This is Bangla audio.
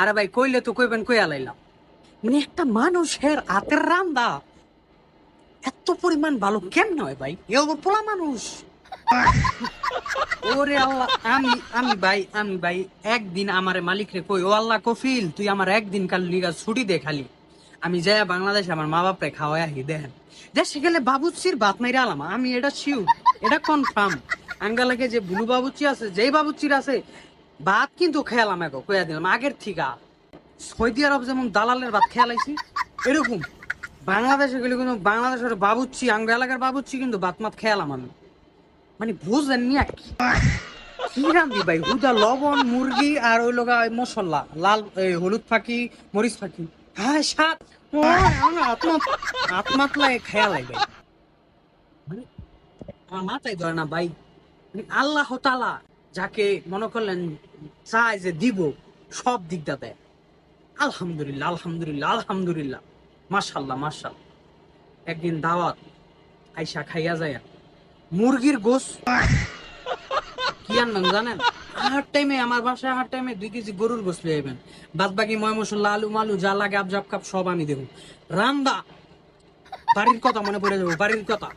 আরে ভাই, কইলে তো কইবেন কই আলাইলাম মানে একটা মানুষের হাতের রান্দা। এত পরিমাণ ভালো কেমন হয় ভাই? এ পোলা মানুষ। ওরে আল্লাহ, আমি আমি ভাই আমি ভাই, একদিন আমার মালিক রে কই, ও আল্লাহ কফিল, তুই আমার একদিন কাল লিগা ছুটি দে খালি। আমি যাই বাংলাদেশে আমার মা বাপরে খাওয়াই আহি, দেখেন। দেশে গেলে বাবুচির বাত মাইরা আলাম। আমি এটা শিউ এটা কনফার্ম আঙ্গালাকে যে বুলু বাবুচি আছে, যেই বাবুচির আছে ভাত কিন্তু খেয়ালাম এখন কইয়া দিলাম, আগের থিকা। সৌদি আরব যেমন দালালের ভাত খেয়ালাইছি এরকম। বাংলাদেশে গেলে কিন্তু বাংলাদেশের বাবুচ্ছি আঙ্গ এলাকার বাবুচ্ছি কিন্তু ভাত মাত খেয়ালাম আমি। মানে বুঝলেন নি কি? কি রান্ধি ভাই? হুদা, লবণ, মুরগি আর ওই লগা মশলা, লাল হলুদ ফাঁকি, মরিচ ফাঁকি। হ্যাঁ সাত আত্মা আত্মাতলায় খেয়ালাই ভাই মানে মাথায় ধরে না ভাই মানে আল্লাহ তালা যাকে মনে করলেন চায় যে দিব, সব দিকটা দেয়। আলহামদুলিল্লাহ আলহামদুলিল্লাহ আলহামদুলিল্লাহ। মাশাল্লাহ মাশাল্লাহ একদিন দাওয়াত আইসা খাইয়া যায় মুরগির গোস কি আনবেন জানেন? আহার টাইমে আমার বাসায় আহার টাইমে দুই কেজি গরুর গোস লিয়ে আইবেন। বাদ বাকি ময় মশলা আলু মালু, যা লাগে আবজাব কাপ সব আমি দেবো। রান্দা, বাড়ির কথা মনে পড়ে যাব, বাড়ির কথা।